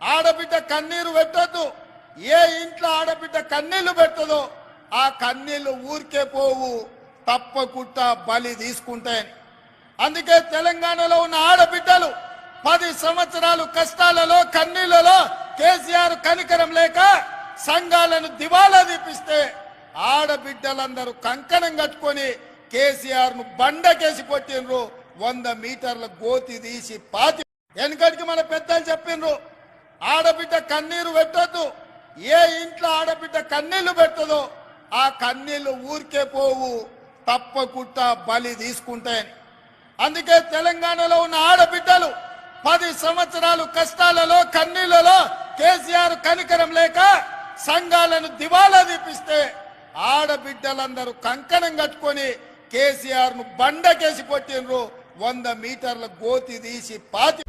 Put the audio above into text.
ఆడబిడ్డ కన్నీరు పెట్టద్దు. ఏ ఇంట్లో ఆడబిడ్డ కన్నీళ్ళు పెట్టదో ఆ కన్నీళ్ళు ఊరికే పోవు. తప్పకుండా బలి తీసుకుంటాయని అందుకే తెలంగాణలో ఉన్న ఆడబిడ్డలు పది సంవత్సరాలు కష్టాలలో కన్నీళ్ళలో కేసీఆర్ కనికరం లేక సంఘాలను దివాలా తీపిస్తే ఆడబిడ్డలందరూ కంకణం కట్టుకొని కేసీఆర్ను బండకేసి కొట్టినరు వంద మీటర్ల గోతి తీసి పాతి వెనకటికి మన పెద్దలు చెప్పిండ్రు ఆడబిడ్డ కన్నీరు పెట్టద్దు. ఏ ఇంట్లో ఆడబిడ్డ కన్నీళ్ళు పెట్టదో ఆ కన్నీళ్ళు ఊరికే పోవు తప్పకుండా బలి తీసుకుంటాయని. అందుకే తెలంగాణలో ఉన్న ఆడబిడ్డలు పది సంవత్సరాలు కష్టాలలో కన్నీళ్ళలో కేసీఆర్ కనికరం లేక సంఘాలను దివాలా తీపిస్తే ఆడబిడ్డలందరూ కంకణం కట్టుకొని కేసీఆర్ను బండకేసి కొట్టినరు వంద మీటర్ల గోతి తీసి పాతి